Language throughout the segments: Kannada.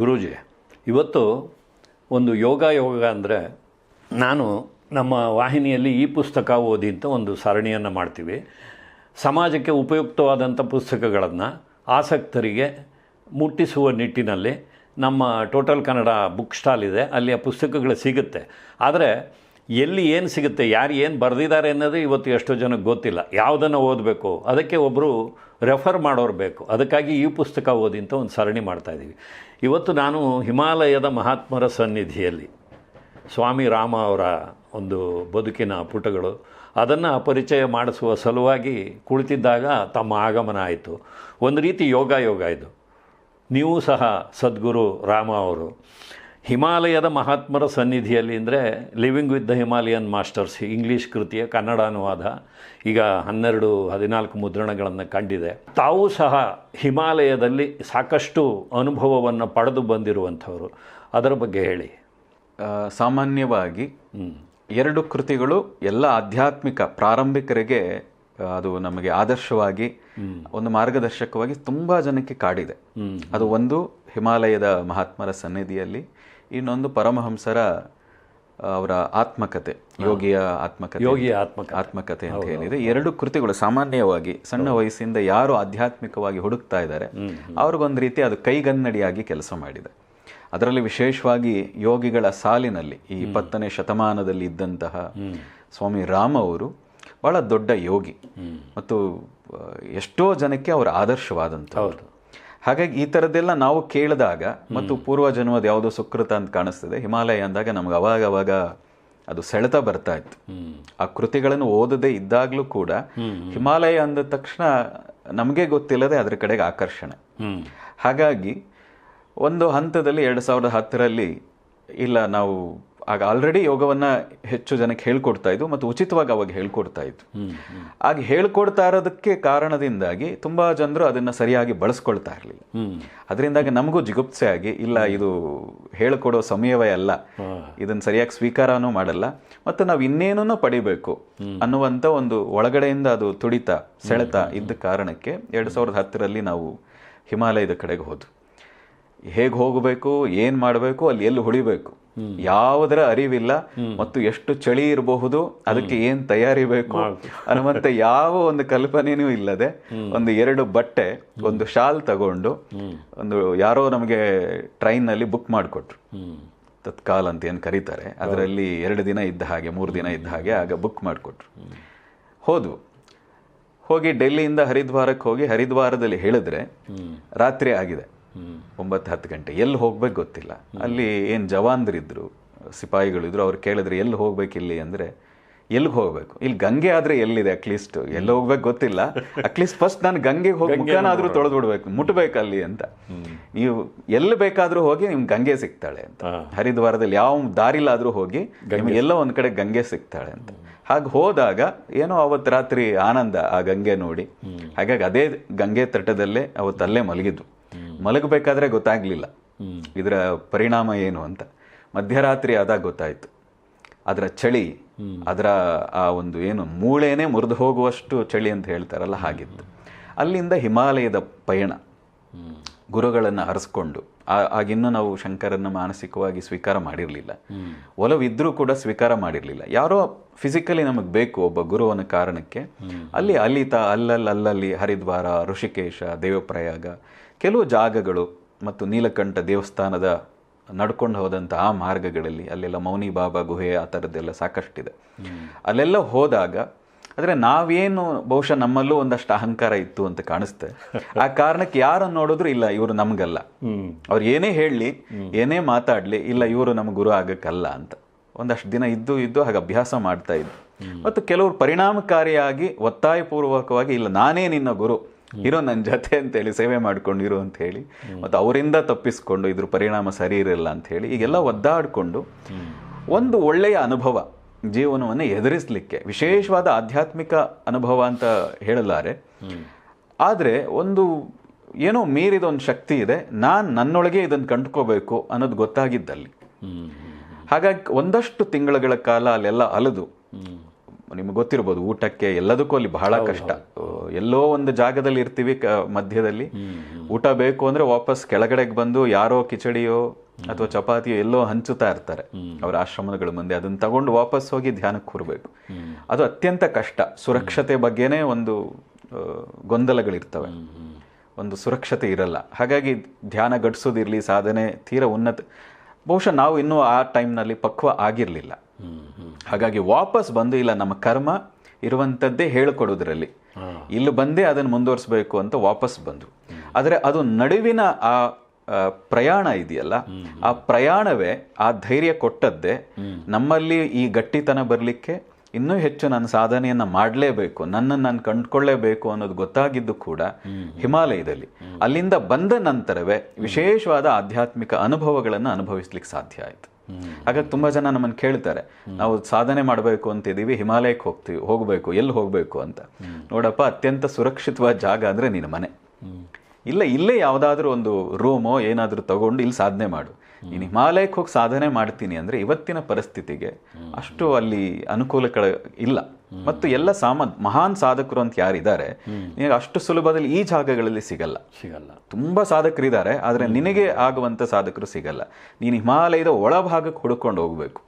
ಗುರೂಜಿ, ಇವತ್ತು ಒಂದು ಯೋಗ ಯೋಗ ಅಂದರೆ ನಾನು ನಮ್ಮ ವಾಹಿನಿಯಲ್ಲಿ ಈ ಪುಸ್ತಕ ಓದಿ ಅಂತ ಒಂದು ಸರಣಿಯನ್ನು ಮಾಡ್ತೀವಿ. ಸಮಾಜಕ್ಕೆ ಉಪಯುಕ್ತವಾದಂಥ ಪುಸ್ತಕಗಳನ್ನು ಆಸಕ್ತರಿಗೆ ಮುಟ್ಟಿಸುವ ನಿಟ್ಟಿನಲ್ಲಿ ನಮ್ಮ ಟೋಟಲ್ ಕನ್ನಡ ಬುಕ್ ಸ್ಟಾಲ್ ಇದೆ. ಅಲ್ಲಿ ಆ ಪುಸ್ತಕಗಳು ಸಿಗುತ್ತೆ. ಆದರೆ ಎಲ್ಲಿ ಏನು ಸಿಗುತ್ತೆ, ಯಾರು ಏನು ಬರೆದಿದ್ದಾರೆ ಅನ್ನೋದು ಇವತ್ತು ಎಷ್ಟೋ ಜನಕ್ಕೆ ಗೊತ್ತಿಲ್ಲ. ಯಾವುದನ್ನು ಓದಬೇಕು, ಅದಕ್ಕೆ ಒಬ್ಬರು ರೆಫರ್ ಮಾಡೋರು ಬೇಕು. ಅದಕ್ಕಾಗಿ ಈ ಪುಸ್ತಕ ಓದಿ ಅಂತ ಒಂದು ಸರಣಿ ಮಾಡ್ತಾಯಿದ್ದೀವಿ ಇವತ್ತು ನಾನು ಹಿಮಾಲಯದ ಮಹಾತ್ಮರ ಸನ್ನಿಧಿಯಲ್ಲಿ ಸ್ವಾಮಿ ರಾಮ ಅವರ ಒಂದು ಬದುಕಿನ ಪುಟಗಳು, ಅದನ್ನು ಪರಿಚಯ ಮಾಡಿಸುವ ಸಲುವಾಗಿ ಕುಳಿತಿದ್ದಾಗ ತಮ್ಮ ಆಗಮನ ಆಯಿತು. ಒಂದು ರೀತಿ ಯೋಗ ಯೋಗ ಇದು. ನೀವು ಸಹ ಸದ್ಗುರು ರಾಮ ಅವರು. ಹಿಮಾಲಯದ ಮಹಾತ್ಮರ ಸನ್ನಿಧಿಯಲ್ಲಿ ಅಂದರೆ living with the Himalayan masters English ಕೃತಿಯ ಕನ್ನಡ ಅನುವಾದ ಈಗ ಹನ್ನೆರಡು ಹದಿನಾಲ್ಕು ಮುದ್ರಣಗಳನ್ನು ಕಂಡಿದೆ. ತಾವು ಸಹ ಹಿಮಾಲಯದಲ್ಲಿ ಸಾಕಷ್ಟು ಅನುಭವವನ್ನು ಪಡೆದು ಬಂದಿರುವಂಥವರು. ಅದರ ಬಗ್ಗೆ ಹೇಳಿ. ಸಾಮಾನ್ಯವಾಗಿ ಎರಡು ಕೃತಿಗಳು ಎಲ್ಲ ಆಧ್ಯಾತ್ಮಿಕ ಪ್ರಾರಂಭಿಕರಿಗೆ ಅದು ನಮಗೆ ಆದರ್ಶವಾಗಿ ಒಂದು ಮಾರ್ಗದರ್ಶಕವಾಗಿ ತುಂಬಾ ಜನಕ್ಕೆ ಕಾಡಿದೆ. ಅದು ಒಂದು ಹಿಮಾಲಯದ ಮಹಾತ್ಮರ ಸನ್ನಿಧಿಯಲ್ಲಿ ಇನ್ನೊಂದು ಪರಮಹಂಸರ ಅವರ ಆತ್ಮಕತೆ ಯೋಗಿಯ ಆತ್ಮಕತೆ. ಯೋಗಿಯ ಆತ್ಮಕತೆ. ಆತ್ಮಕತೆ ಅಂತ ಏನಿದೆ ಎರಡು ಕೃತಿಗಳು ಸಾಮಾನ್ಯವಾಗಿ ಸಣ್ಣ ವಯಸ್ಸಿಂದ ಯಾರು ಆಧ್ಯಾತ್ಮಿಕವಾಗಿ ಹುಡುಕ್ತಾ ಇದ್ದಾರೆ ಅವ್ರಿಗೊಂದು ರೀತಿ ಅದು ಕೈಗನ್ನಡಿಯಾಗಿ ಕೆಲಸ ಮಾಡಿದೆ. ಅದರಲ್ಲಿ ವಿಶೇಷವಾಗಿ ಯೋಗಿಗಳ ಸಾಲಿನಲ್ಲಿ ಈ ಇಪ್ಪತ್ತನೇ ಶತಮಾನದಲ್ಲಿ ಇದ್ದಂತಹ ಸ್ವಾಮಿ ರಾಮ ಅವರು ಬಹಳ ದೊಡ್ಡ ಯೋಗಿ. ಮತ್ತು ಎಷ್ಟೋ ಜನಕ್ಕೆ ಅವರ ಆದರ್ಶವಾದಂಥ ಹೌದು. ಹಾಗಾಗಿ ಈ ಥರದ್ದೆಲ್ಲ ನಾವು ಕೇಳಿದಾಗ ಮತ್ತು ಪೂರ್ವ ಜನ್ಮದ ಯಾವುದೋ ಸುಕೃತ ಅಂತ ಕಾಣಿಸ್ತದೆ. ಹಿಮಾಲಯ ಅಂದಾಗ ನಮ್ಗೆ ಅವಾಗ ಅವಾಗ ಅದು ಸೆಳೆತ ಬರ್ತಾ ಇತ್ತು. ಆ ಕೃತಿಗಳನ್ನು ಓದದೇ ಇದ್ದಾಗಲೂ ಕೂಡ ಹಿಮಾಲಯ ಅಂದ ತಕ್ಷಣ ನಮಗೆ ಗೊತ್ತಿಲ್ಲದೆ ಅದರ ಕಡೆಗೆ ಆಕರ್ಷಣೆ. ಹಾಗಾಗಿ ಒಂದು ಹಂತದಲ್ಲಿ ಎರಡು ಸಾವಿರದ ಹತ್ತರಲ್ಲಿ ಇಲ್ಲ ನಾವು ಆಗ ಆಲ್ರೆಡಿ ಯೋಗವನ್ನ ಹೆಚ್ಚು ಜನಕ್ಕೆ ಹೇಳ್ಕೊಡ್ತಾ ಇದ್ವು ಮತ್ತು ಉಚಿತವಾಗಿ ಅವಾಗ ಹೇಳ್ಕೊಡ್ತಾ ಇದ್ವು. ಆಗ ಹೇಳ್ಕೊಡ್ತಾ ಇರೋದಕ್ಕೆ ಕಾರಣದಿಂದಾಗಿ ತುಂಬಾ ಜನರು ಅದನ್ನ ಸರಿಯಾಗಿ ಬಳಸ್ಕೊಳ್ತಾ ಇರಲಿಲ್ಲ. ಅದರಿಂದಾಗಿ ನಮಗೂ ಜಿಗುಪ್ಸೆ ಆಗಿ ಇಲ್ಲ ಇದು ಹೇಳ್ಕೊಡೋ ಸಮಯವೇ ಅಲ್ಲ ಇದನ್ನು ಸರಿಯಾಗಿ ಸ್ವೀಕಾರನೂ ಮಾಡಲ್ಲ ಮತ್ತು ನಾವು ಇನ್ನೇನೂ ಪಡಿಬೇಕು ಅನ್ನುವಂಥ ಒಂದು ಒಳಗಡೆಯಿಂದ ಅದು ತುಡಿತ ಸೆಳೆತ ಇದ್ದ ಕಾರಣಕ್ಕೆ ಎರಡು ಸಾವಿರದ ಹತ್ತರಲ್ಲಿ ನಾವು ಹಿಮಾಲಯದ ಕಡೆಗೆ ಹೋದ್ವು. ಹೇಗೆ ಹೋಗಬೇಕು ಏನು ಮಾಡಬೇಕು ಅಲ್ಲಿ ಎಲ್ಲಿ ಹೊಡಿಬೇಕು ಯಾವುದರ ಅರಿವಿಲ್ಲ ಮತ್ತು ಎಷ್ಟು ಚಳಿ ಇರಬಹುದು, ಅದಕ್ಕೆ ಏನ್ ತಯಾರಿ ಬೇಕು ಅನ್ನುವಂತ ಯಾವ ಒಂದು ಕಲ್ಪನೆನೂ ಇಲ್ಲದೆ ಒಂದು ಎರಡು ಬಟ್ಟೆ, ಒಂದು ಶಾಲ್ ತಗೊಂಡು ಒಂದು ಯಾರೋ ನಮಗೆ ಟ್ರೈನ್ನಲ್ಲಿ ಬುಕ್ ಮಾಡಿಕೊಟ್ರು. ತತ್ಕಾಲ ಅಂತ ಏನು ಕರೀತಾರೆ, ಅದರಲ್ಲಿ ಎರಡು ದಿನ ಇದ್ದ ಹಾಗೆ, ಮೂರು ದಿನ ಇದ್ದ ಹಾಗೆ ಆಗ ಬುಕ್ ಮಾಡಿಕೊಟ್ರು. ಹೋದ್ವು. ಹೋಗಿ ಡೆಲ್ಲಿಯಿಂದ ಹರಿದ್ವಾರಕ್ಕೆ ಹೋಗಿ ಹರಿದ್ವಾರದಲ್ಲಿ ಹೇಳಿದ್ರೆ ರಾತ್ರಿ ಆಗಿದೆ. ಒಂಬತ್ತು ಹತ್ತು ಗಂಟೆ. ಎಲ್ಲಿ ಹೋಗ್ಬೇಕು ಗೊತ್ತಿಲ್ಲ. ಅಲ್ಲಿ ಏನ್ ಜವಾನ್ರಿದ್ರು ಸಿಪಾಯಿಗಳಿದ್ರು ಅವ್ರು ಕೇಳಿದ್ರೆ ಎಲ್ಲಿ ಹೋಗ್ಬೇಕು ಇಲ್ಲಿ ಅಂದ್ರೆ ಎಲ್ಲಿಗೆ ಹೋಗ್ಬೇಕು? ಇಲ್ಲಿ ಗಂಗೆ ಆದ್ರೆ ಎಲ್ಲಿದೆ ಅಟ್ಲೀಸ್ಟ್ ಎಲ್ಲಿ ಹೋಗ್ಬೇಕು ಗೊತ್ತಿಲ್ಲ. ಅಟ್ಲೀಸ್ಟ್ ಫಸ್ಟ್ ನಾನು ಗಂಗೆಗೆ ಹೋಗಿ ಮುಖನಾದರೂ ತೊಳೆದು ಬಿಡ್ಬೇಕು ಮುಟ್ಬೇಕು ಅಲ್ಲಿ ಅಂತ. ನೀವು ಎಲ್ಲಿ ಬೇಕಾದರೂ ಹೋಗಿ ನಿಮ್ಗೆ ಗಂಗೆ ಸಿಗ್ತಾಳೆ ಅಂತ. ಹರಿದ್ವಾರದಲ್ಲಿ ಯಾವ ದಾರಿಲಾದರೂ ಹೋಗಿ ನಿಮ್ಗೆ ಎಲ್ಲೋ ಒಂದು ಕಡೆ ಗಂಗೆ ಸಿಗ್ತಾಳೆ ಅಂತ. ಹಾಗೆ ಹೋದಾಗ ಏನೋ ಅವತ್ತು ರಾತ್ರಿ ಆನಂದ ಆ ಗಂಗೆ ನೋಡಿ. ಹಾಗಾಗಿ ಅದೇ ಗಂಗೆ ತಟದಲ್ಲೇ ಅವತ್ತು ಅಲ್ಲೇ ಮಲಗಿದ್ದು ಮಲಗಬೇಕಾದ್ರೆ ಗೊತ್ತಾಗ್ಲಿಲ್ಲ. ಇದರ ಪರಿಣಾಮ ಏನು ಅಂತ. ಮಧ್ಯರಾತ್ರಿ ಆದಾಗ ಗೊತ್ತಾಯ್ತು. ಅದರ ಚಳಿ ಅದರ ಆ ಒಂದು ಏನು ಮೂಳೆನೇ ಮುರಿದು ಹೋಗುವಷ್ಟು ಚಳಿ ಅಂತ ಹೇಳ್ತಾರಲ್ಲ ಹಾಗಿತ್ತು. ಅಲ್ಲಿಂದ ಹಿಮಾಲಯದ ಪಯಣ ಗುರುಗಳನ್ನು ಹರಿಸ್ಕೊಂಡು ಆಗಿನ್ನೂ ನಾವು ಶಂಕರನ್ನ ಮಾನಸಿಕವಾಗಿ ಸ್ವೀಕಾರ ಮಾಡಿರಲಿಲ್ಲ. ಒಲವಿದ್ರೂ ಕೂಡ ಸ್ವೀಕಾರ ಮಾಡಿರಲಿಲ್ಲ. ಯಾರೋ ಫಿಸಿಕಲಿ ನಮಗೆ ಬೇಕು ಒಬ್ಬ ಗುರುವನ ಕಾರಣಕ್ಕೆ. ಅಲ್ಲಿ ಅಲಿತ ಅಲ್ಲಲ್ಲಿ ಅಲ್ಲಲ್ಲಿ ಹರಿದ್ವಾರ ಋಷಿಕೇಶ ದೇವಪ್ರಯಾಗ ಕೆಲವು ಜಾಗಗಳು ಮತ್ತು ನೀಲಕಂಠ ದೇವಸ್ಥಾನದ ನಡ್ಕೊಂಡು ಹೋದಂತಹ ಆ ಮಾರ್ಗಗಳಲ್ಲಿ ಅಲ್ಲೆಲ್ಲ ಮೌನಿ ಬಾಬಾ ಗುಹೆ ಆ ಥರದ್ದೆಲ್ಲ ಸಾಕಷ್ಟಿದೆ. ಅಲ್ಲೆಲ್ಲ ಹೋದಾಗ ಆದರೆ ನಾವೇನು ಬಹುಶಃ ನಮ್ಮಲ್ಲೂ ಒಂದಷ್ಟು ಅಹಂಕಾರ ಇತ್ತು ಅಂತ ಕಾಣಿಸ್ತೆ. ಆ ಕಾರಣಕ್ಕೆ ಯಾರನ್ನು ನೋಡಿದ್ರು ಇಲ್ಲ ಇವರು ನಮಗಲ್ಲ. ಅವ್ರು ಏನೇ ಹೇಳಲಿ ಏನೇ ಮಾತಾಡ್ಲಿ ಇಲ್ಲ ಇವರು ನಮ್ಮ ಗುರು ಆಗಕ್ಕಲ್ಲ ಅಂತ. ಒಂದಷ್ಟು ದಿನ ಇದ್ದು ಇದ್ದು ಹಾಗೆ ಅಭ್ಯಾಸ ಮಾಡ್ತಾ ಇದ್ದು. ಮತ್ತು ಕೆಲವರು ಪರಿಣಾಮಕಾರಿಯಾಗಿ ಒತ್ತಾಯಪೂರ್ವಕವಾಗಿ ಇಲ್ಲ ನಾನೇ ನಿನ್ನ ಗುರು ಇರೋ ನನ್ನ ಜೊತೆ ಅಂತೇಳಿ ಸೇವೆ ಮಾಡ್ಕೊಂಡಿರು ಇರು ಅಂತ ಹೇಳಿ ಮತ್ತು ಅವರಿಂದ ತಪ್ಪಿಸ್ಕೊಂಡು ಇದ್ರ ಪರಿಣಾಮ ಸರಿ ಇರಲ್ಲ ಅಂತ ಹೇಳಿ ಈಗೆಲ್ಲ ಒದ್ದಾಡಿಕೊಂಡು ಒಂದು ಒಳ್ಳೆಯ ಅನುಭವ ಜೀವನವನ್ನು ಎದುರಿಸಲಿಕ್ಕೆ ವಿಶೇಷವಾದ ಆಧ್ಯಾತ್ಮಿಕ ಅನುಭವ ಅಂತ ಹೇಳಲಾರೆ. ಆದರೆ ಒಂದು ಏನೋ ಮೀರಿದ ಒಂದು ಶಕ್ತಿ ಇದೆ ನಾನು ನನ್ನೊಳಗೆ ಇದನ್ನು ಕಂಡುಕೋಬೇಕು ಅನ್ನೋದು ಗೊತ್ತಾಗಿದ್ದಲ್ಲಿ. ಹಾಗಾಗಿ ಒಂದಷ್ಟು ತಿಂಗಳುಗಳ ಕಾಲ ಅಲ್ಲೆಲ್ಲ ಅಲೆದು. ನಿಮ್ಗೆ ಗೊತ್ತಿರ್ಬೋದು ಊಟಕ್ಕೆ ಎಲ್ಲದಕ್ಕೂ ಅಲ್ಲಿ ಬಹಳ ಕಷ್ಟ. ಎಲ್ಲೋ ಒಂದು ಜಾಗದಲ್ಲಿ ಇರ್ತೀವಿ ಮಧ್ಯದಲ್ಲಿ. ಊಟ ಬೇಕು ಅಂದ್ರೆ ವಾಪಸ್ ಕೆಳಗಡೆಗೆ ಬಂದು ಯಾರೋ ಕಿಚಡಿಯೋ ಅಥವಾ ಚಪಾತಿಯೋ ಎಲ್ಲೋ ಹಂಚುತ್ತಾ ಇರ್ತಾರೆ. ಅವರ ಆಶ್ರಮಗಳ ಮುಂದೆ ಅದನ್ನ ತಗೊಂಡು ವಾಪಸ್ ಹೋಗಿ ಧ್ಯಾನಕ್ಕೆ ಕೂರಬೇಕು. ಅದು ಅತ್ಯಂತ ಕಷ್ಟ. ಸುರಕ್ಷತೆ ಬಗ್ಗೆನೇ ಒಂದು ಗೊಂದಲಗಳಿರ್ತವೆ ಒಂದು ಸುರಕ್ಷತೆ ಇರಲ್ಲ. ಹಾಗಾಗಿ ಧ್ಯಾನ ಗಡಿಸೋದಿರಲಿ ಸಾಧನೆ ತೀರ ಉನ್ನತ. ಬಹುಶಃ ನಾವು ಇನ್ನೂ ಆ ಟೈಮ್ನಲ್ಲಿ ಪಕ್ವ ಆಗಿರಲಿಲ್ಲ. ಹಾಗಾಗಿ ವಾಪಸ್ ಬಂದು ಇಲ್ಲ ನಮ್ಮ ಕರ್ಮ ಇರುವಂಥದ್ದೇ ಹೇಳಿಕೊಡೋದ್ರಲ್ಲಿ. ಇಲ್ಲಿ ಬಂದೇ ಅದನ್ನು ಮುಂದುವರಿಸಬೇಕು ಅಂತ ವಾಪಸ್ ಬಂದು ಆದರೆ ಅದು ನಡುವಿನ ಆ ಆ, ಪ್ರಯಾಣ ಇದೆಯಲ್ಲ ಆ ಪ್ರಯಾಣವೇ ಆ ಧೈರ್ಯ ಕೊಟ್ಟದ್ದೇ ನಮ್ಮಲ್ಲಿ ಈ ಗಟ್ಟಿತನ ಬರಲಿಕ್ಕೆ ಇನ್ನೂ ಹೆಚ್ಚು ನಾನು ಸಾಧನೆಯನ್ನ ಮಾಡಲೇಬೇಕು ನನ್ನನ್ನು ನಾನು ಕಂಡುಕೊಳ್ಳೇಬೇಕು ಅನ್ನೋದು ಗೊತ್ತಾಗಿದ್ದು ಕೂಡ ಹಿಮಾಲಯದಲ್ಲಿ. ಅಲ್ಲಿಂದ ಬಂದ ನಂತರವೇ ವಿಶೇಷವಾದ ಆಧ್ಯಾತ್ಮಿಕ ಅನುಭವಗಳನ್ನು ಅನುಭವಿಸ್ಲಿಕ್ಕೆ ಸಾಧ್ಯ ಆಯಿತು. ಹಾಗಾಗಿ ತುಂಬಾ ಜನ ನಮ್ಮನ್ನು ಕೇಳ್ತಾರೆ. ನಾವು ಸಾಧನೆ ಮಾಡಬೇಕು ಅಂತಿದ್ದೀವಿ, ಹಿಮಾಲಯಕ್ಕೆ ಹೋಗ್ತೀವಿ, ಹೋಗಬೇಕು, ಎಲ್ಲಿ ಹೋಗಬೇಕು ಅಂತ. ನೋಡಪ್ಪ, ಅತ್ಯಂತ ಸುರಕ್ಷಿತವಾದ ಜಾಗ ಅಂದ್ರೆ ನಿನ್ನ ಮನೆ. ಇಲ್ಲ, ಇಲ್ಲೇ ಯಾವುದಾದ್ರೂ ಒಂದು ರೂಮೋ ಏನಾದರೂ ತಗೊಂಡು ಇಲ್ಲಿ ಸಾಧನೆ ಮಾಡು. ನೀನು ಹಿಮಾಲಯಕ್ಕೆ ಹೋಗಿ ಸಾಧನೆ ಮಾಡ್ತೀನಿ ಅಂದ್ರೆ ಇವತ್ತಿನ ಪರಿಸ್ಥಿತಿಗೆ ಅಷ್ಟು ಅಲ್ಲಿ ಅನುಕೂಲಗಳ ಇಲ್ಲ. ಮತ್ತು ಎಲ್ಲ ಸಾಮಾನ್ ಮಹಾನ್ ಸಾಧಕರು ಅಂತ ಯಾರಿದ್ದಾರೆ ನಿನಗೆ ಅಷ್ಟು ಸುಲಭದಲ್ಲಿ ಈ ಜಾಗಗಳಲ್ಲಿ ಸಿಗಲ್ಲ. ಸಿಗಲ್ಲ. ತುಂಬಾ ಸಾಧಕರಿದ್ದಾರೆ ಆದರೆ ನಿನಗೆ ಆಗುವಂತ ಸಾಧಕರು ಸಿಗಲ್ಲ. ನೀನು ಹಿಮಾಲಯದ ಒಳಭಾಗಕ್ಕೆ ಹುಡುಕೊಂಡು ಹೋಗ್ಬೇಕು.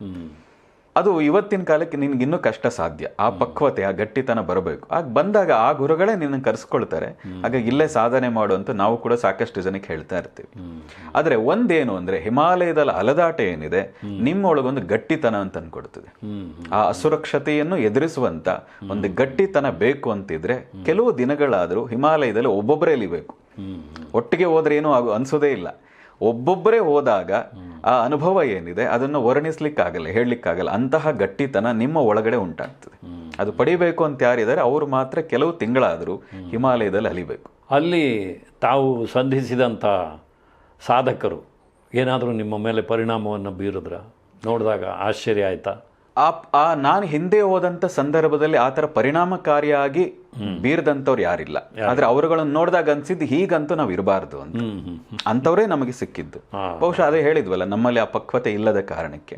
ಅದು ಇವತ್ತಿನ ಕಾಲಕ್ಕೆ ನಿನ್ಗೆ ಇನ್ನೂ ಕಷ್ಟ ಸಾಧ್ಯ. ಆ ಪಕ್ವತೆ ಆ ಗಟ್ಟಿತನ ಬರಬೇಕು. ಆಗ ಬಂದಾಗ ಆ ಗುರುಗಳೇ ನಿನ್ನ ಕರೆಸ್ಕೊಳ್ತಾರೆ. ಹಾಗಾಗಿ ಇಲ್ಲೇ ಸಾಧನೆ ಮಾಡು ಅಂತ ನಾವು ಕೂಡ ಸಾಕಷ್ಟು ಜನಕ್ಕೆ ಹೇಳ್ತಾ ಇರ್ತೀವಿ. ಆದ್ರೆ ಒಂದೇನು ಅಂದ್ರೆ ಹಿಮಾಲಯದಲ್ಲಿ ಅಲದಾಟ ಏನಿದೆ ನಿಮ್ಮೊಳಗೊಂದು ಗಟ್ಟಿತನ ಅಂತ ಅನ್ಕೊಡ್ತದೆ. ಆ ಅಸುರಕ್ಷತೆಯನ್ನು ಎದುರಿಸುವಂತ ಒಂದು ಗಟ್ಟಿತನ ಬೇಕು ಅಂತಿದ್ರೆ ಕೆಲವು ದಿನಗಳಾದರೂ ಹಿಮಾಲಯದಲ್ಲಿ ಒಬ್ಬೊಬ್ಬರೇ ಇಲಿಬೇಕು ಒಟ್ಟಿಗೆ ಹೋದ್ರೆ ಏನೂ ಆಗು ಅನ್ಸೋದೇ ಇಲ್ಲ. ಒಬ್ಬೊಬ್ಬರೇ ಹೋದಾಗ ಆ ಅನುಭವ ಏನಿದೆ, ಅದನ್ನು ವರ್ಣಿಸ್ಲಿಕ್ಕಾಗಲ್ಲ ಹೇಳಲಿಕ್ಕಾಗಲ್ಲ ಅಂತಹ ಗಟ್ಟಿತನ ನಿಮ್ಮ ಒಳಗಡೆ ಉಂಟಾಗ್ತದೆ. ಅದು ಪಡಿಬೇಕು ಅಂತ ಯಾರಿದ್ದಾರೆ, ಅವರು ಮಾತ್ರ ಕೆಲವು ತಿಂಗಳಾದರೂ ಹಿಮಾಲಯದಲ್ಲಿ ಅಲಿಬೇಕು. ಅಲ್ಲಿ ತಾವು ಸಂಧಿಸಿದಂಥ ಸಾಧಕರು ಏನಾದರೂ ನಿಮ್ಮ ಮೇಲೆ ಪರಿಣಾಮವನ್ನು ಬೀರಿದ್ರ, ನೋಡಿದಾಗ ಆಶ್ಚರ್ಯ ಆಯ್ತಾ? ಆ ಆ ನಾನು ಹಿಂದೆ ಹೋದಂತ ಸಂದರ್ಭದಲ್ಲಿ ಆ ಥರ ಪರಿಣಾಮಕಾರಿಯಾಗಿ ಬೀರದಂಥವ್ರು ಯಾರಿಲ್ಲ. ಆದ್ರೆ ಅವರುಗಳನ್ನು ನೋಡಿದಾಗ ಅನ್ಸಿದ್ದು ಹೀಗಂತೂ ನಾವು ಇರಬಾರ್ದು ಅಂತ. ಅಂಥವರೇ ನಮಗೆ ಸಿಕ್ಕಿದ್ದು. ಬಹುಶಃ ಅದೇ ಹೇಳಿದ್ವಲ್ಲ ನಮ್ಮಲ್ಲಿ ಆ ಪಕ್ವತೆ ಇಲ್ಲದ ಕಾರಣಕ್ಕೆ.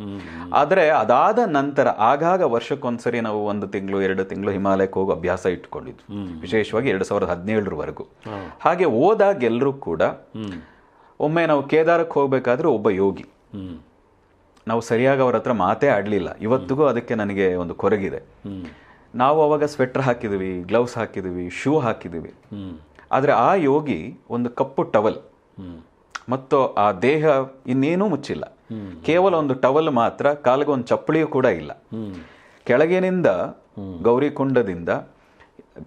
ಆದ್ರೆ ಅದಾದ ನಂತರ ಆಗಾಗ ವರ್ಷಕ್ಕೊಂದ್ಸರಿ ನಾವು ಒಂದು ತಿಂಗಳು ಎರಡು ತಿಂಗಳು ಹಿಮಾಲಯಕ್ಕೆ ಹೋಗೋ ಅಭ್ಯಾಸ ಇಟ್ಕೊಂಡಿದ್ವಿ. ವಿಶೇಷವಾಗಿ ಎರಡು ಸಾವಿರದ ಹದಿನೇಳರವರೆಗೂ. ಹಾಗೆ ಹೋದಾಗ ಎಲ್ಲರೂ ಕೂಡ ಒಮ್ಮೆ ನಾವು ಕೇದಾರಕ್ಕೆ ಹೋಗ್ಬೇಕಾದ್ರೆ ಒಬ್ಬ ಯೋಗಿ. ನಾವು ಸರಿಯಾಗಿ ಅವ್ರ ಹತ್ರ ಮಾತೇ ಆಡಲಿಲ್ಲ. ಇವತ್ತಿಗೂ ಅದಕ್ಕೆ ನನಗೆ ಒಂದು ಕೊರಗಿದೆ. ನಾವು ಅವಾಗ ಸ್ವೆಟರ್ ಹಾಕಿದ್ವಿ ಗ್ಲೌಸ್ ಹಾಕಿದ್ವಿ ಶೂ ಹಾಕಿದ್ವಿ. ಆದರೆ ಆ ಯೋಗಿ ಒಂದು ಕಪ್ಪು ಟವಲ್ ಮತ್ತು ಆ ದೇಹ ಇನ್ನೇನೂ ಮುಚ್ಚಿಲ್ಲ. ಕೇವಲ ಒಂದು ಟವಲ್ ಮಾತ್ರ ಕಾಲಿಗೆ ಒಂದು ಚಪ್ಪಳಿಯೂ ಕೂಡ ಇಲ್ಲ. ಕೆಳಗಿನಿಂದ ಗೌರಿಕುಂಡದಿಂದ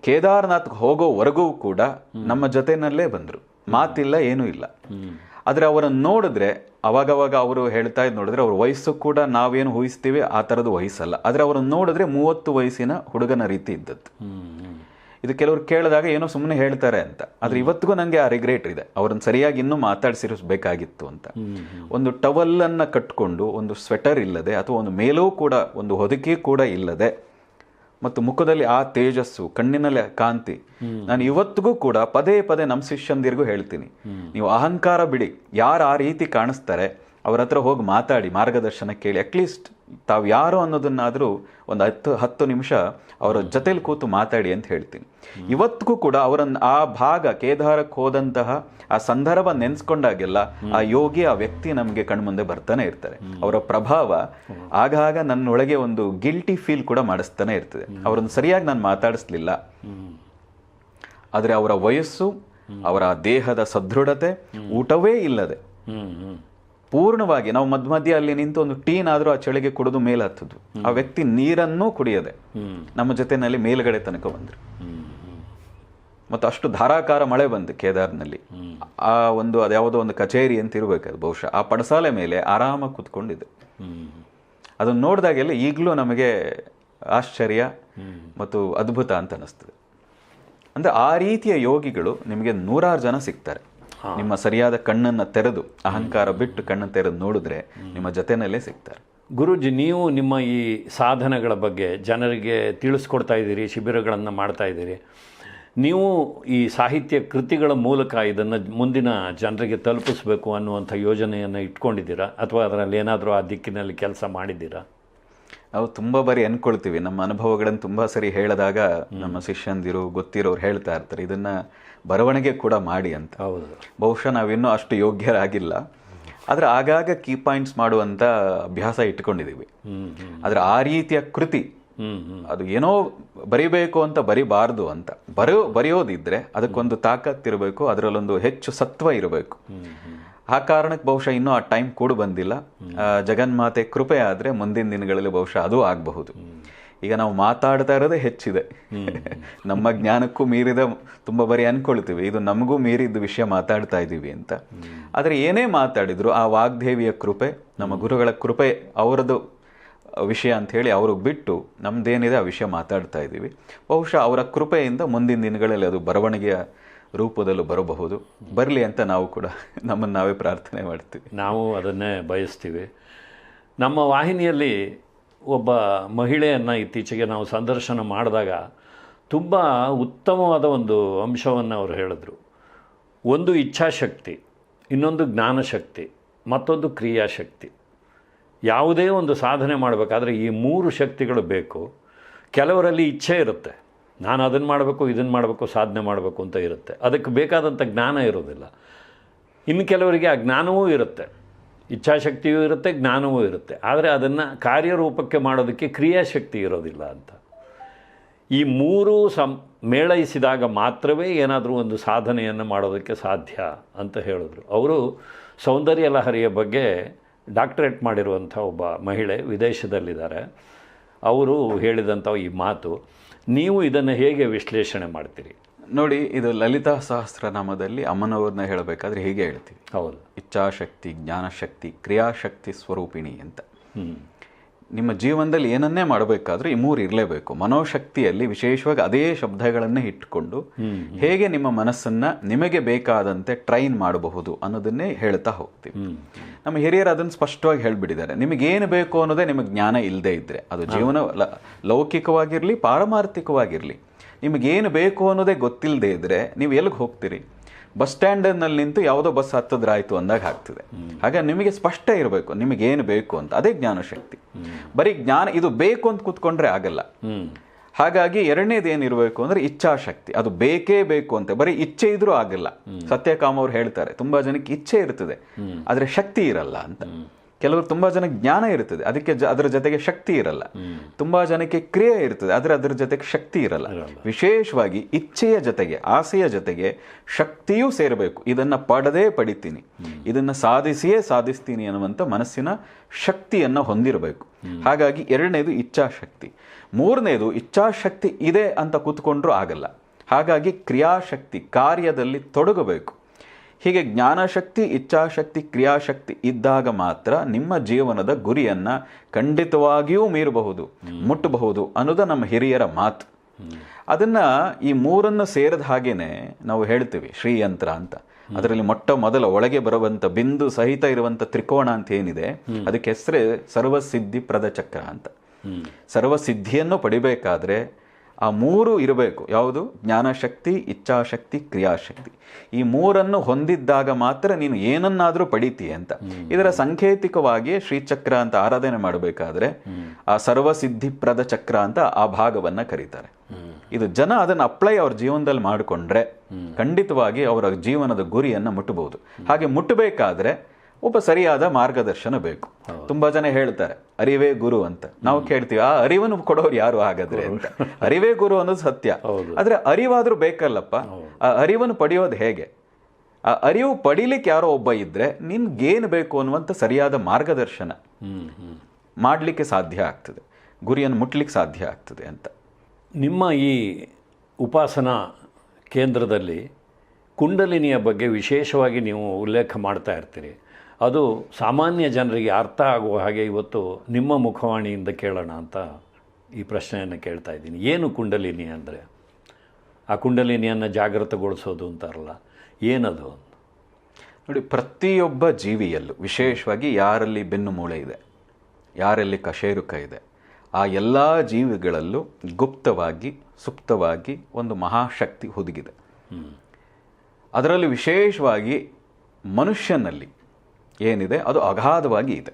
ಕೇದಾರ್ನಾಥ್ಗೆ ಹೋಗೋವರೆಗೂ ಕೂಡ ನಮ್ಮ ಜೊತೆನಲ್ಲೇ ಬಂದರು. ಮಾತಿಲ್ಲ ಏನೂ ಇಲ್ಲ. ಆದರೆ ಅವರನ್ನು ನೋಡಿದ್ರೆ ಅವಾಗವಾಗ ಅವರು ಹೇಳ್ತಾ ಇದ್ದು ನೋಡಿದ್ರೆ ಅವ್ರ ವಯಸ್ಸು ಕೂಡ ನಾವೇನು ಊಹಿಸ್ತೀವಿ ಆ ಥರದ್ದು ವಯಸ್ಸಲ್ಲ. ಆದರೆ ಅವರನ್ನು ನೋಡಿದ್ರೆ ಮೂವತ್ತು ವಯಸ್ಸಿನ ಹುಡುಗನ ರೀತಿ ಇದ್ದದ್ದು. ಇದು ಕೆಲವರು ಕೇಳಿದಾಗ ಏನೋ ಸುಮ್ಮನೆ ಹೇಳ್ತಾರೆ ಅಂತ. ಆದರೆ ಇವತ್ತಿಗೂ ನನಗೆ ಆ ರಿಗ್ರೆಟ್ ಇದೆ. ಅವ್ರನ್ನ ಸರಿಯಾಗಿ ಇನ್ನೂ ಮಾತಾಡಿಸಿರಬೇಕಾಗಿತ್ತು ಅಂತ. ಒಂದು ಟವಲ್ ಅನ್ನ ಕಟ್ಕೊಂಡು ಒಂದು ಸ್ವೆಟರ್ ಇಲ್ಲದೆ ಅಥವಾ ಒಂದು ಮೇಲೂ ಕೂಡ ಒಂದು ಹೊದಿಕೆ ಕೂಡ ಇಲ್ಲದೆ ಮತ್ತು ಮುಖದಲ್ಲಿ ಆ ತೇಜಸ್ಸು ಕಣ್ಣಿನಲ್ಲಿ ಕಾಂತಿ. ನಾನು ಇವತ್ತಿಗೂ ಕೂಡ ಪದೇ ಪದೇ ನಮ್ಮ ಶಿಷ್ಯಂದಿರಿಗೂ ಹೇಳ್ತೀನಿ. ನೀವು ಅಹಂಕಾರ ಬಿಡಿ. ಯಾರು ಆ ರೀತಿ ಕಾಣಿಸ್ತಾರೆ ಅವ್ರ ಹತ್ರ ಹೋಗಿ ಮಾತಾಡಿ, ಮಾರ್ಗದರ್ಶನ ಕೇಳಿ ಅಟ್ಲೀಸ್ಟ್ ತಾವು ಯಾರು ಅನ್ನೋದನ್ನಾದರೂ ಒಂದು ಹತ್ತು ಹತ್ತು ನಿಮಿಷ ಅವರ ಜೊತೆಲಿ ಕೂತು ಮಾತಾಡಿ ಅಂತ ಹೇಳ್ತೀನಿ. ಇವತ್ತಿಗೂ ಕೂಡ ಅವರನ್ನ ಆ ಭಾಗ ಕೇದಾರಕ್ಕೆ ಹೋದಂತಹ ಆ ಸಂದರ್ಭ ನೆನೆಸ್ಕೊಂಡಾಗೆಲ್ಲ ಆ ಯೋಗಿ, ಆ ವ್ಯಕ್ತಿ ನಮಗೆ ಕಣ್ಮುಂದೆ ಬರ್ತಾನೆ ಇರ್ತಾರೆ. ಅವರ ಪ್ರಭಾವ ಆಗಾಗ ನನ್ನೊಳಗೆ ಒಂದು ಗಿಲ್ಟಿ ಫೀಲ್ ಕೂಡ ಮಾಡಿಸ್ತಾನೆ ಇರ್ತದೆ. ಅವರನ್ನು ಸರಿಯಾಗಿ ನಾನು ಮಾತಾಡಿಸ್ಲಿಲ್ಲ. ಆದರೆ ಅವರ ವಯಸ್ಸು, ಅವರ ದೇಹದ ಸದೃಢತೆ ಊಟವೇ ಇಲ್ಲದೆ ಪೂರ್ಣವಾಗಿ ನಾವು ಮಧ್ಯ ಮಧ್ಯೆ ಅಲ್ಲಿ ನಿಂತು ಒಂದು ಟೀನ್ ಆದ್ರೂ ಆ ಚಳಿಗೆ ಕುಡಿದು ಮೇಲೆ ಹತ್ತಿದ್ವು ಆ ವ್ಯಕ್ತಿ ನೀರನ್ನೂ ಕುಡಿಯದೆ ನಮ್ಮ ಜೊತೆನಲ್ಲಿ ಮೇಲ್ಗಡೆ ತನಕ ಬಂದರು. ಮತ್ತು ಅಷ್ಟು ಧಾರಾಕಾರ ಮಳೆ ಬಂದು ಕೇದಾರ್ನಲ್ಲಿ. ಆ ಒಂದು ಅದ್ಯಾವುದೋ ಒಂದು ಕಚೇರಿ ಅಂತ ಇರಬೇಕು ಬಹುಶಃ. ಆ ಪಡಸಾಲೆ ಮೇಲೆ ಆರಾಮಾಗಿ ಕೂತ್ಕೊಂಡಿದೆ ಅದನ್ನು ನೋಡಿದಾಗೆಲ್ಲ ಈಗಲೂ ನಮಗೆ ಆಶ್ಚರ್ಯ ಮತ್ತು ಅದ್ಭುತ ಅಂತ ಅನ್ನಿಸ್ತದೆ. ಅಂದ್ರೆ ಆ ರೀತಿಯ ಯೋಗಿಗಳು ನಿಮಗೆ ನೂರಾರು ಜನ ಸಿಗ್ತಾರೆ. ನಿಮ್ಮ ಸರಿಯಾದ ಕಣ್ಣನ್ನು ತೆರೆದು ಅಹಂಕಾರ ಬಿಟ್ಟು ಕಣ್ಣನ್ನು ತೆರೆದು ನೋಡಿದ್ರೆ ನಿಮ್ಮ ಜೊತೆನಲ್ಲೇ ಸಿಗ್ತಾರೆ. ಗುರುಜಿ ನೀವು ನಿಮ್ಮ ಈ ಸಾಧನೆಗಳ ಬಗ್ಗೆ ಜನರಿಗೆ ತಿಳಿಸ್ಕೊಡ್ತಾ ಇದ್ದೀರಿ ಶಿಬಿರಗಳನ್ನು ಮಾಡ್ತಾ ಇದ್ದೀರಿ. ನೀವು ಈ ಸಾಹಿತ್ಯ ಕೃತಿಗಳ ಮೂಲಕ ಇದನ್ನು ಮುಂದಿನ ಜನರಿಗೆ ತಲುಪಿಸ್ಬೇಕು ಅನ್ನುವಂಥ ಯೋಜನೆಯನ್ನು ಇಟ್ಕೊಂಡಿದ್ದೀರಾ? ಅಥವಾ ಅದರಲ್ಲಿ ಏನಾದರೂ ಆ ದಿಕ್ಕಿನಲ್ಲಿ ಕೆಲಸ ಮಾಡಿದ್ದೀರಾ? ಅವು ತುಂಬ ಬಾರಿ ಅಂದ್ಕೊಳ್ತೀವಿ ನಮ್ಮ ಅನುಭವಗಳನ್ನು ತುಂಬ ಸರಿ ಹೇಳಿದಾಗ ನಮ್ಮ ಶಿಷ್ಯಂದಿರು ಗೊತ್ತಿರೋರು ಹೇಳ್ತಾ ಇರ್ತಾರೆ. ಇದನ್ನ ಬರವಣಿಗೆ ಕೂಡ ಮಾಡಿ ಅಂತ. ಹೌದು. ಬಹುಶಃ ನಾವಿನ್ನೂ ಅಷ್ಟು ಯೋಗ್ಯರಾಗಿಲ್ಲ. ಆದ್ರೆ ಆಗಾಗ ಕೀ ಪಾಯಿಂಟ್ಸ್ ಮಾಡುವಂಥ ಅಭ್ಯಾಸ ಇಟ್ಕೊಂಡಿದ್ದೀವಿ ಆದ್ರೆ ಆ ರೀತಿಯ ಕೃತಿ ಅದು ಏನೋ ಬರಿಬೇಕು ಅಂತ ಬರಿಬಾರ್ದು ಅಂತ. ಬರೆಯೋ ಬರೆಯೋದಿದ್ರೆ ಅದಕ್ಕೊಂದು ತಾಕತ್ತಿರಬೇಕು ಅದರಲ್ಲೊಂದು ಹೆಚ್ಚು ಸತ್ವ ಇರಬೇಕು. ಆ ಕಾರಣಕ್ಕೆ ಬಹುಶಃ ಇನ್ನೂ ಆ ಟೈಮ್ ಕೂಡ ಬಂದಿಲ್ಲ ಜಗನ್ಮಾತೆ ಕೃಪೆ ಆದರೆ ಮುಂದಿನ ದಿನಗಳಲ್ಲಿ ಬಹುಶಃ ಅದು ಆಗಬಹುದು. ಈಗ ನಾವು ಮಾತಾಡ್ತಾ ಇರೋದೇ ಹೆಚ್ಚಿದೆ. ನಮ್ಮ ಜ್ಞಾನಕ್ಕೂ ಮೀರಿದ ತುಂಬ ಬರಿ ಅನ್ಕೊಳ್ತೀವಿ. ಇದು ನಮಗೂ ಮೀರಿದ ವಿಷಯ ಮಾತಾಡ್ತಾ ಇದ್ದೀವಿ ಅಂತ. ಆದರೆ ಏನೇ ಮಾತಾಡಿದ್ರು ಆ ವಾಗ್ದೇವಿಯ ಕೃಪೆ ನಮ್ಮ ಗುರುಗಳ ಕೃಪೆ ಅವರದು ವಿಷಯ ಅಂತ ಹೇಳಿ ಅವ್ರಿಗೆ ಬಿಟ್ಟು ನಮ್ದೇನಿದೆ ಆ ವಿಷಯ ಮಾತಾಡ್ತಾ ಇದ್ದೀವಿ. ಬಹುಶಃ ಅವರ ಕೃಪೆಯಿಂದ ಮುಂದಿನ ದಿನಗಳಲ್ಲಿ ಅದು ಬರವಣಿಗೆಯ ರೂಪದಲ್ಲೂ ಬರಬಹುದು. ಬರಲಿ ಅಂತ ನಾವು ಕೂಡ ನಮ್ಮನ್ನು ನಾವೇ ಪ್ರಾರ್ಥನೆ ಮಾಡ್ತೀವಿ. ನಾವು ಅದನ್ನೇ ಬಯಸ್ತೀವಿ. ನಮ್ಮ ವಾಹಿನಿಯಲ್ಲಿ ಒಬ್ಬ ಮಹಿಳೆಯನ್ನು ಇತ್ತೀಚೆಗೆ ನಾವು ಸಂದರ್ಶನ ಮಾಡಿದಾಗ ತುಂಬ ಉತ್ತಮವಾದ ಒಂದು ಅಂಶವನ್ನು ಅವರು ಹೇಳಿದ್ರು. ಒಂದು ಇಚ್ಛಾಶಕ್ತಿ, ಇನ್ನೊಂದು ಜ್ಞಾನಶಕ್ತಿ, ಮತ್ತೊಂದು ಕ್ರಿಯಾಶಕ್ತಿ. ಯಾವುದೇ ಒಂದು ಸಾಧನೆ ಮಾಡಬೇಕಾದ್ರೆ ಈ ಮೂರು ಶಕ್ತಿಗಳು ಬೇಕು. ಕೆಲವರಲ್ಲಿ ಇಚ್ಛೆ ಇರುತ್ತೆ. ನಾನು ಅದನ್ನು ಮಾಡಬೇಕು ಇದನ್ನು ಮಾಡಬೇಕು, ಸಾಧನೆ ಮಾಡಬೇಕು ಅಂತ ಇರುತ್ತೆ. ಅದಕ್ಕೆ ಬೇಕಾದಂಥ ಜ್ಞಾನ ಇರೋದಿಲ್ಲ. ಇನ್ನು ಕೆಲವರಿಗೆ ಆ ಜ್ಞಾನವೂ ಇರುತ್ತೆ. ಇಚ್ಛಾಶಕ್ತಿಯೂ ಇರುತ್ತೆ, ಜ್ಞಾನವೂ ಇರುತ್ತೆ. ಆದರೆ ಅದನ್ನು ಕಾರ್ಯರೂಪಕ್ಕೆ ಮಾಡೋದಕ್ಕೆ ಕ್ರಿಯಾಶಕ್ತಿ ಇರೋದಿಲ್ಲ ಅಂತ. ಈ ಮೂರೂ ಸಂ, ಮೇಳೈಸಿದಾಗ ಮಾತ್ರವೇ ಏನಾದರೂ ಒಂದು ಸಾಧನೆಯನ್ನು ಮಾಡೋದಕ್ಕೆ ಸಾಧ್ಯ ಅಂತ ಹೇಳಿದ್ರು. ಅವರು ಸೌಂದರ್ಯ ಲಹರಿಯ ಬಗ್ಗೆ ಡಾಕ್ಟರೇಟ್ ಮಾಡಿರುವಂಥ ಒಬ್ಬ ಮಹಿಳೆ ವಿದೇಶದಲ್ಲಿದ್ದಾರೆ. ಅವರು ಹೇಳಿದಂಥ ಈ ಮಾತು, ನೀವು ಇದನ್ನು ಹೇಗೆ ವಿಶ್ಲೇಷಣೆ ಮಾಡ್ತೀರಿ? ನೋಡಿ ಇದು ಲಲಿತಾ ಸಹಸ್ರನಾಮದಲ್ಲಿ ಅಮ್ಮನವ್ರನ್ನ ಹೇಳಬೇಕಾದ್ರೆ ಹೀಗೆ ಹೇಳ್ತೀವಿ. ಹೌದು. ಇಚ್ಛಾಶಕ್ತಿ ಜ್ಞಾನಶಕ್ತಿ ಕ್ರಿಯಾಶಕ್ತಿ ಸ್ವರೂಪಿಣಿ ಅಂತ. ನಿಮ್ಮ ಜೀವನದಲ್ಲಿ ಏನನ್ನೇ ಮಾಡಬೇಕಾದ್ರೂ ಈ ಮೂರು ಇರಲೇಬೇಕು. ಮನೋಶಕ್ತಿಯಲ್ಲಿ ವಿಶೇಷವಾಗಿ ಅದೇ ಶಬ್ದಗಳನ್ನೇ ಇಟ್ಕೊಂಡು ಹೇಗೆ ನಿಮ್ಮ ಮನಸ್ಸನ್ನ ನಿಮಗೆ ಬೇಕಾದಂತೆ ಟ್ರೈನ್ ಮಾಡಬಹುದು ಅನ್ನೋದನ್ನೇ ಹೇಳ್ತಾ ಹೋಗ್ತೀವಿ. ನಮ್ಮ ಹಿರಿಯರು ಅದನ್ನು ಸ್ಪಷ್ಟವಾಗಿ ಹೇಳ್ಬಿಟ್ಟಿದ್ದಾರೆ. ನಿಮಗೇನು ಬೇಕು ಅನ್ನೋದೇ ನಿಮಗೆ ಜ್ಞಾನ ಇಲ್ಲದೆ ಇದ್ರೆ. ಅದು ಜೀವನ ಲೌಕಿಕವಾಗಿರಲಿ ಪಾರಮಾರ್ಥಿಕವಾಗಿರ್ಲಿ. ನಿಮಗೇನು ಬೇಕು ಅನ್ನೋದೇ ಗೊತ್ತಿಲ್ಲದೆ ಇದ್ರೆ ನೀವು ಎಲ್ಲಿಗೆ ಹೋಗ್ತೀರಿ? ಬಸ್ ಸ್ಟ್ಯಾಂಡರ್ನಲ್ಲಿ ನಿಂತು ಯಾವುದೋ ಬಸ್ ಹತ್ತದ್ರಾಯ್ತು ಅಂದಾಗ ಆಗ್ತದೆ. ಹಾಗೆ ನಿಮಗೆ ಸ್ಪಷ್ಟ ಇರಬೇಕು ನಿಮಗೇನು ಬೇಕು ಅಂತ. ಅದೇ ಜ್ಞಾನಶಕ್ತಿ. ಬರೀ ಜ್ಞಾನ ಇದು ಬೇಕು ಅಂತ ಕೂತ್ಕೊಂಡ್ರೆ ಆಗಲ್ಲ. ಹಾಗಾಗಿ ಎರಡನೇದು ಏನಿರಬೇಕು ಅಂದ್ರೆ ಇಚ್ಛಾಶಕ್ತಿ. ಅದು ಬೇಕೇ ಬೇಕು ಅಂತ. ಬರೀ ಇಚ್ಛೆ ಇದ್ರೂ ಆಗಲ್ಲ. ಸತ್ಯಕಾಮ ಅವ್ರು ಹೇಳ್ತಾರೆ ತುಂಬಾ ಜನಕ್ಕೆ ಇಚ್ಛೆ ಇರ್ತದೆ. ಆದರೆ ಶಕ್ತಿ ಇರಲ್ಲ ಅಂತ. ಕೆಲವರು ತುಂಬಾ ಜನಕ್ಕೆ ಜ್ಞಾನ ಇರ್ತದೆ. ಅದಕ್ಕೆ ಜ- ಅದರ ಜೊತೆಗೆ ಶಕ್ತಿ ಇರಲ್ಲ. ತುಂಬಾ ಜನಕ್ಕೆ ಕ್ರಿಯೆ ಇರ್ತದೆ ಆದರೆ ಅದರ ಜೊತೆಗೆ ಶಕ್ತಿ ಇರಲ್ಲ. ವಿಶೇಷವಾಗಿ ಇಚ್ಛೆಯ ಜೊತೆಗೆ ಆಸೆಯ ಜೊತೆಗೆ ಶಕ್ತಿಯೂ ಸೇರಬೇಕು. ಇದನ್ನ ಪಡೆದೇ ಪಡಿತೀನಿ. ಇದನ್ನ ಸಾಧಿಸಿಯೇ ಸಾಧಿಸ್ತೀನಿ ಅನ್ನುವಂಥ ಮನಸ್ಸಿನ ಶಕ್ತಿಯನ್ನ ಹೊಂದಿರಬೇಕು. ಹಾಗಾಗಿ ಎರಡನೇದು ಇಚ್ಛಾಶಕ್ತಿ. ಮೂರನೇದು ಇಚ್ಛಾಶಕ್ತಿ ಇದೆ ಅಂತ ಕೂತ್ಕೊಂಡ್ರೂ ಆಗಲ್ಲ. ಹಾಗಾಗಿ ಕ್ರಿಯಾಶಕ್ತಿ ಕಾರ್ಯದಲ್ಲಿ ತೊಡಗಬೇಕು. ಹೀಗೆ ಜ್ಞಾನಶಕ್ತಿ ಇಚ್ಛಾಶಕ್ತಿ ಕ್ರಿಯಾಶಕ್ತಿ ಇದ್ದಾಗ ಮಾತ್ರ ನಿಮ್ಮ ಜೀವನದ ಗುರಿಯನ್ನ ಖಂಡಿತವಾಗಿಯೂ ಮೀರಬಹುದು ಮುಟ್ಟಬಹುದು ಅನ್ನೋದು ನಮ್ಮ ಹಿರಿಯರ ಮಾತು. ಅದನ್ನ ಈ ಮೂರನ್ನು ಸೇರಿದ ಹಾಗೇನೆ ನಾವು ಹೇಳ್ತೀವಿ ಶ್ರೀಯಂತ್ರ ಅಂತ. ಅದರಲ್ಲಿ ಮೊಟ್ಟ ಮೊದಲ ಒಳಗೆ ಬರುವಂತ ಬಿಂದು ಸಹಿತ ಇರುವಂತ ತ್ರಿಕೋಣ ಅಂತ ಏನಿದೆ ಅದಕ್ಕೆ ಹೆಸರೇ ಸರ್ವಸಿದ್ಧಿ ಪ್ರದಚಕ್ರ ಅಂತ. ಸರ್ವಸಿದ್ಧಿಯನ್ನು ಪಡಿಬೇಕಾದ್ರೆ ಆ ಮೂರು ಇರಬೇಕು. ಯಾವುದು? ಜ್ಞಾನಶಕ್ತಿ ಇಚ್ಛಾಶಕ್ತಿ ಕ್ರಿಯಾಶಕ್ತಿ. ಈ ಮೂರನ್ನು ಹೊಂದಿದ್ದಾಗ ಮಾತ್ರ ನೀನು ಏನನ್ನಾದರೂ ಪಡಿತೀಯ ಅಂತ. ಇದರ ಸಾಂಕೇತಿಕವಾಗಿ ಶ್ರೀಚಕ್ರ ಅಂತ ಆರಾಧನೆ ಮಾಡಬೇಕಾದ್ರೆ ಆ ಸರ್ವಸಿದ್ಧಿಪ್ರದ ಚಕ್ರ ಅಂತ ಆ ಭಾಗವನ್ನ ಕರೀತಾರೆ. ಇದು ಜನ ಅದನ್ನು ಅಪ್ಲೈ ಅವ್ರ ಜೀವನದಲ್ಲಿ ಮಾಡಿಕೊಂಡ್ರೆ ಖಂಡಿತವಾಗಿ ಅವರ ಜೀವನದ ಗುರಿಯನ್ನ ಮುಟ್ಟಬಹುದು ಹಾಗೆ ಮುಟ್ಟಬೇಕಾದ್ರೆ ಒಬ್ಬ ಸರಿಯಾದ ಮಾರ್ಗದರ್ಶನ ಬೇಕು. ತುಂಬಾ ಜನ ಹೇಳ್ತಾರೆ ಅರಿವೇ ಗುರು ಅಂತ. ನಾವು ಕೇಳ್ತೀವಿ ಆ ಅರಿವನ್ನು ಕೊಡೋರು ಯಾರು ಹಾಗಾದ್ರೆ ಅಂತ? ಅರಿವೇ ಗುರು ಅನ್ನೋದು ಸತ್ಯ. ಆದ್ರೆ ಅರಿವಾದ್ರೂ ಬೇಕಲ್ಲಪ್ಪ? ಆ ಅರಿವನ್ನು ಪಡೆಯೋದು ಹೇಗೆ? ಆ ಅರಿವು ಪಡಿಲಿಕ್ಕೆ ಯಾರೋ ಒಬ್ಬ ಇದ್ರೆ ನಿನ್ಗೇನು ಬೇಕು ಅನ್ನುವಂಥ ಸರಿಯಾದ ಮಾರ್ಗದರ್ಶನ. ಮಾಡಲಿಕ್ಕೆ ಸಾಧ್ಯ ಆಗ್ತದೆ. ಗುರಿಯನ್ನು ಮುಟ್ಲಿಕ್ಕೆ ಸಾಧ್ಯ ಆಗ್ತದೆ ಅಂತ. ನಿಮ್ಮ ಈ ಉಪಾಸನಾ ಕೇಂದ್ರದಲ್ಲಿ ಕುಂಡಲಿನಿಯ ಬಗ್ಗೆ ವಿಶೇಷವಾಗಿ ನೀವು ಉಲ್ಲೇಖ ಮಾಡ್ತಾ ಇರ್ತೀರಿ. ಅದು ಸಾಮಾನ್ಯ ಜನರಿಗೆ ಅರ್ಥ ಆಗುವ ಹಾಗೆ ಇವತ್ತು ನಿಮ್ಮ ಮುಖವಾಣಿಯಿಂದ ಕೇಳೋಣ ಅಂತ ಈ ಪ್ರಶ್ನೆಯನ್ನು ಕೇಳ್ತಾ ಇದ್ದೀನಿ. ಏನು ಕುಂಡಲಿನಿ ಅಂದರೆ? ಆ ಕುಂಡಲಿನಿಯನ್ನು ಜಾಗೃತಗೊಳಿಸೋದು ಅಂತಾರಲ್ಲ ಏನದು? ನೋಡಿ ಪ್ರತಿಯೊಬ್ಬ ಜೀವಿಯಲ್ಲೂ ವಿಶೇಷವಾಗಿ ಯಾರಲ್ಲಿ ಬೆನ್ನು ಮೂಳೆ ಇದೆ ಯಾರಲ್ಲಿ ಕಶೇರುಕ ಇದೆ ಆ ಎಲ್ಲ ಜೀವಿಗಳಲ್ಲೂ ಗುಪ್ತವಾಗಿ ಸುಪ್ತವಾಗಿ ಒಂದು ಮಹಾಶಕ್ತಿ ಹುದುಗಿದೆ. ಅದರಲ್ಲಿ ವಿಶೇಷವಾಗಿ ಮನುಷ್ಯನಲ್ಲಿ ಏನಿದೆ? ಅದು ಅಗಾಧವಾಗಿ ಇದೆ.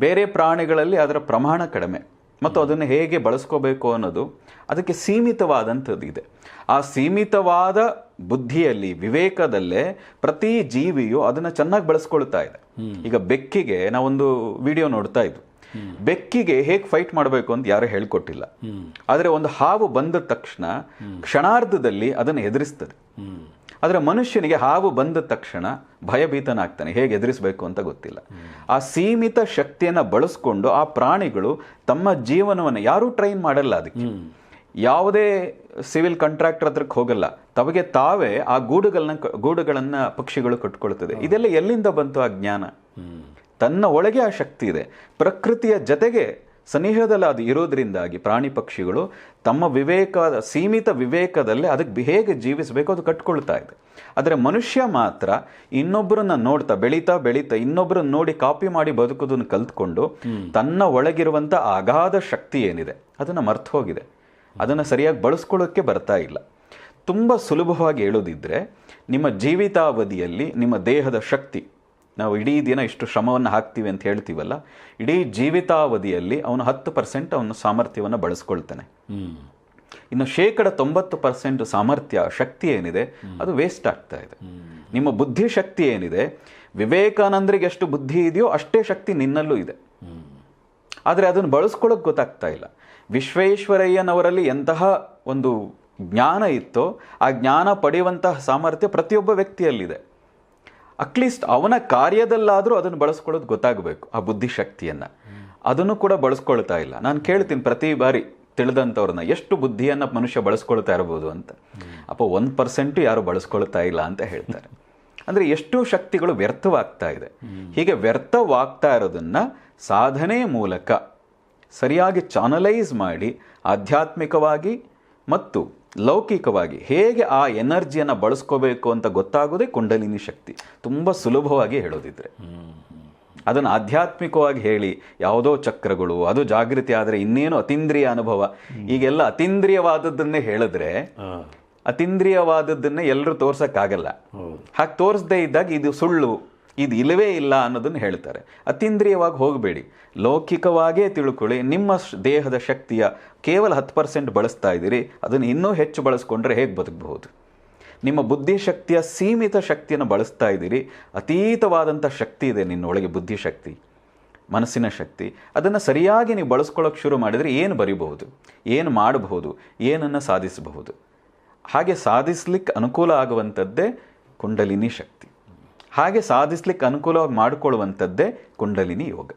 ಬೇರೆ ಪ್ರಾಣಿಗಳಲ್ಲಿ ಅದರ ಪ್ರಮಾಣ ಕಡಿಮೆ. ಮತ್ತು ಅದನ್ನು ಹೇಗೆ ಬಳಸ್ಕೋಬೇಕು ಅನ್ನೋದು ಅದಕ್ಕೆ ಸೀಮಿತವಾದಂಥದ್ದು ಇದೆ. ಆ ಸೀಮಿತವಾದ ಬುದ್ಧಿಯಲ್ಲಿ ವಿವೇಕದಲ್ಲೇ ಪ್ರತಿ ಜೀವಿಯು ಅದನ್ನು ಚೆನ್ನಾಗಿ ಬಳಸ್ಕೊಳ್ತಾ ಇದೆ. ಈಗ ಬೆಕ್ಕಿಗೆ ನಾವೊಂದು ವಿಡಿಯೋ ನೋಡ್ತಾ ಇದ್ವು. ಬೆಕ್ಕಿಗೆ ಹೇಗೆ ಫೈಟ್ ಮಾಡಬೇಕು ಅಂತ ಯಾರು ಹೇಳ್ಕೊಟ್ಟಿಲ್ಲ. ಆದರೆ ಒಂದು ಹಾವು ಬಂದ ತಕ್ಷಣ ಕ್ಷಣಾರ್ಧದಲ್ಲಿ ಅದನ್ನು ಎದುರಿಸ್ತದೆ. ಆದರೆ ಮನುಷ್ಯನಿಗೆ ಹಾವು ಬಂದ ತಕ್ಷಣ ಭಯಭೀತನಾಗ್ತಾನೆ. ಹೇಗೆ ಎದುರಿಸಬೇಕು ಅಂತ ಗೊತ್ತಿಲ್ಲ. ಆ ಸೀಮಿತ ಶಕ್ತಿಯನ್ನು ಬಳಸ್ಕೊಂಡು ಆ ಪ್ರಾಣಿಗಳು ತಮ್ಮ ಜೀವನವನ್ನು ಯಾರೂ ಟ್ರೈನ್ ಮಾಡಲ್ಲ ಅದಕ್ಕೆ. ಯಾವುದೇ ಸಿವಿಲ್ ಕಾಂಟ್ರಾಕ್ಟರ್ ಹತ್ರಕ್ಕೆ ಹೋಗಲ್ಲ. ತಮಗೆ ತಾವೇ ಆ ಗೂಡುಗಳನ್ನ ಗೂಡುಗಳನ್ನ ಪಕ್ಷಿಗಳು ಕಟ್ಕೊಳ್ತದೆ. ಇದೆಲ್ಲ ಎಲ್ಲಿಂದ ಬಂತು ಆ ಜ್ಞಾನ? ತನ್ನ ಒಳಗೆ ಆ ಶಕ್ತಿ ಇದೆ. ಪ್ರಕೃತಿಯ ಜೊತೆಗೆ ಸನಿಹದಲ್ಲಿ ಅದು ಇರೋದ್ರಿಂದಾಗಿ ಪ್ರಾಣಿ ಪಕ್ಷಿಗಳು ತಮ್ಮ ವಿವೇಕದ ಸೀಮಿತ ವಿವೇಕದಲ್ಲೇ ಅದಕ್ಕೆ ಹೇಗೆ ಜೀವಿಸಬೇಕು ಅದು ಕಟ್ಕೊಳ್ತಾ ಇದೆ. ಆದರೆ ಮನುಷ್ಯ ಮಾತ್ರ ಇನ್ನೊಬ್ಬರನ್ನ ನೋಡ್ತಾ ಬೆಳೀತಾ ಬೆಳೀತಾ ಇನ್ನೊಬ್ಬರನ್ನ ನೋಡಿ ಕಾಪಿ ಮಾಡಿ ಬದುಕೋದನ್ನು ಕಲ್ತ್ಕೊಂಡು ತನ್ನ ಒಳಗಿರುವಂಥ ಅಗಾಧ ಶಕ್ತಿ ಏನಿದೆ ಅದನ್ನು ಮರ್ತು ಹೋಗಿದೆ. ಅದನ್ನು ಸರಿಯಾಗಿ ಬಳಸ್ಕೊಳ್ಳೋಕ್ಕೆ ಬರ್ತಾ ಇಲ್ಲ. ತುಂಬ ಸುಲಭವಾಗಿ ಹೇಳೋದಿದ್ದರೆ ನಿಮ್ಮ ಜೀವಿತಾವಧಿಯಲ್ಲಿ ನಿಮ್ಮ ದೇಹದ ಶಕ್ತಿ ನಾವು ಇಡೀ ದಿನ ಇಷ್ಟು ಶ್ರಮವನ್ನು ಹಾಕ್ತೀವಿ ಅಂತ ಹೇಳ್ತೀವಲ್ಲ, ಇಡೀ ಜೀವಿತಾವಧಿಯಲ್ಲಿ ಅವನು ಹತ್ತು ಪರ್ಸೆಂಟ್ ಅವನ ಸಾಮರ್ಥ್ಯವನ್ನು ಬಳಸ್ಕೊಳ್ತಾನೆ. ಇನ್ನು ಶೇಕಡ ತೊಂಬತ್ತು ಪರ್ಸೆಂಟ್ ಸಾಮರ್ಥ್ಯ, ಶಕ್ತಿ ಏನಿದೆ, ಅದು ವೇಸ್ಟ್ ಆಗ್ತಾ ಇದೆ. ನಿಮ್ಮ ಬುದ್ಧಿ ಶಕ್ತಿ ಏನಿದೆ, ವಿವೇಕಾನಂದರಿಗೆ ಎಷ್ಟು ಬುದ್ಧಿ ಇದೆಯೋ ಅಷ್ಟೇ ಶಕ್ತಿ ನಿನ್ನಲ್ಲೂ ಇದೆ. ಆದರೆ ಅದನ್ನು ಬಳಸ್ಕೊಳ್ಳೋಕೆ ಗೊತ್ತಾಗ್ತಾ ಇಲ್ಲ. ವಿಶ್ವೇಶ್ವರಯ್ಯನವರಲ್ಲಿ ಎಂತಹ ಒಂದು ಜ್ಞಾನ ಇತ್ತೋ, ಆ ಜ್ಞಾನ ಪಡೆಯುವಂತಹ ಸಾಮರ್ಥ್ಯ ಪ್ರತಿಯೊಬ್ಬ ವ್ಯಕ್ತಿಯಲ್ಲಿದೆ. ಅಟ್ಲೀಸ್ಟ್ ಅವನ ಕಾರ್ಯದಲ್ಲಾದರೂ ಅದನ್ನು ಬಳಸ್ಕೊಳ್ಳೋದು ಗೊತ್ತಾಗಬೇಕು, ಆ ಬುದ್ಧಿಶಕ್ತಿಯನ್ನು ಅದನ್ನು ಕೂಡ ಬಳಸ್ಕೊಳ್ತಾ ಇಲ್ಲ. ನಾನು ಕೇಳ್ತೀನಿ ಪ್ರತಿ ಬಾರಿ ತಿಳಿದಂಥವ್ರನ್ನ ಎಷ್ಟು ಬುದ್ಧಿಯನ್ನು ಮನುಷ್ಯ ಬಳಸ್ಕೊಳ್ತಾ ಇರ್ಬೋದು ಅಂತ. ಅಪ್ಪ ಒಂದು ಪರ್ಸೆಂಟು ಯಾರು ಬಳಸ್ಕೊಳ್ತಾ ಇಲ್ಲ ಅಂತ ಹೇಳ್ತಾರೆ. ಅಂದರೆ ಎಷ್ಟು ಶಕ್ತಿಗಳು ವ್ಯರ್ಥವಾಗ್ತಾ ಇದೆ. ಹೀಗೆ ವ್ಯರ್ಥವಾಗ್ತಾ ಇರೋದನ್ನು ಸಾಧನೆ ಮೂಲಕ ಸರಿಯಾಗಿ ಚಾನಲೈಸ್ ಮಾಡಿ, ಆಧ್ಯಾತ್ಮಿಕವಾಗಿ ಮತ್ತು ಲೌಕಿಕವಾಗಿ ಹೇಗೆ ಆ ಎನರ್ಜಿಯನ್ನು ಬಳಸ್ಕೋಬೇಕು ಅಂತ ಗೊತ್ತಾಗೋದೇ ಕುಂಡಲಿನಿ ಶಕ್ತಿ. ತುಂಬ ಸುಲಭವಾಗಿ ಹೇಳೋದಿದ್ರೆ. ಅದನ್ನು ಆಧ್ಯಾತ್ಮಿಕವಾಗಿ ಹೇಳಿ ಯಾವುದೋ ಚಕ್ರಗಳು ಅದು ಜಾಗೃತಿ ಆದರೆ ಇನ್ನೇನು ಅತೀಂದ್ರಿಯ ಅನುಭವ. ಈಗೆಲ್ಲ ಅತೀಂದ್ರಿಯವಾದದ್ದನ್ನೇ ಹೇಳಿದ್ರೆ ಅತೀಂದ್ರಿಯವಾದದ್ದನ್ನೇ ಎಲ್ಲರೂ ತೋರ್ಸೋಕ್ಕಾಗಲ್ಲ. ಹಾಗೆ ತೋರಿಸದೇ ಇದ್ದಾಗ ಇದು ಸುಳ್ಳು ಇದು ಇಲ್ಲವೇ ಇಲ್ಲ ಅನ್ನೋದನ್ನು ಹೇಳ್ತಾರೆ. ಅತೀಂದ್ರಿಯವಾಗಿ ಹೋಗಬೇಡಿ. ಲೌಕಿಕವಾಗೇ ತಿಳ್ಕೊಳ್ಳಿ ನಿಮ್ಮ ದೇಹದ ಶಕ್ತಿಯ ಕೇವಲ ಹತ್ತು ಪರ್ಸೆಂಟ್ ಬಳಸ್ತಾ ಇದ್ದೀರಿ, ಅದನ್ನು ಇನ್ನೂ ಹೆಚ್ಚು ಬಳಸ್ಕೊಂಡ್ರೆ ಹೇಗೆ ಬದುಕಬಹುದು? ನಿಮ್ಮ ಬುದ್ಧಿಶಕ್ತಿಯ ಸೀಮಿತ ಶಕ್ತಿಯನ್ನು ಬಳಸ್ತಾ ಇದ್ದೀರಿ, ಅತೀತವಾದಂಥ ಶಕ್ತಿ ಇದೆ ನಿನ್ನೊಳಗೆ, ಬುದ್ಧಿಶಕ್ತಿ, ಮನಸ್ಸಿನ ಶಕ್ತಿ. ಅದನ್ನು ಸರಿಯಾಗಿ ನೀವು ಬಳಸ್ಕೊಳ್ಳೋಕೆ ಶುರು ಮಾಡಿದರೆ ಏನು ಬರಿಬಹುದು, ಏನು ಮಾಡಬಹುದು, ಏನನ್ನು ಸಾಧಿಸಬಹುದು? ಹಾಗೆ ಸಾಧಿಸ್ಲಿಕ್ಕೆ ಅನುಕೂಲ ಆಗುವಂಥದ್ದೇ ಕುಂಡಲಿನಿ ಶಕ್ತಿ. ಹಾಗೆ ಸಾಧಿಸ್ಲಿಕ್ಕೆ ಅನುಕೂಲವಾಗಿ ಮಾಡಿಕೊಳ್ಳುವಂಥದ್ದೇ ಕುಂಡಲಿನಿ ಯೋಗ.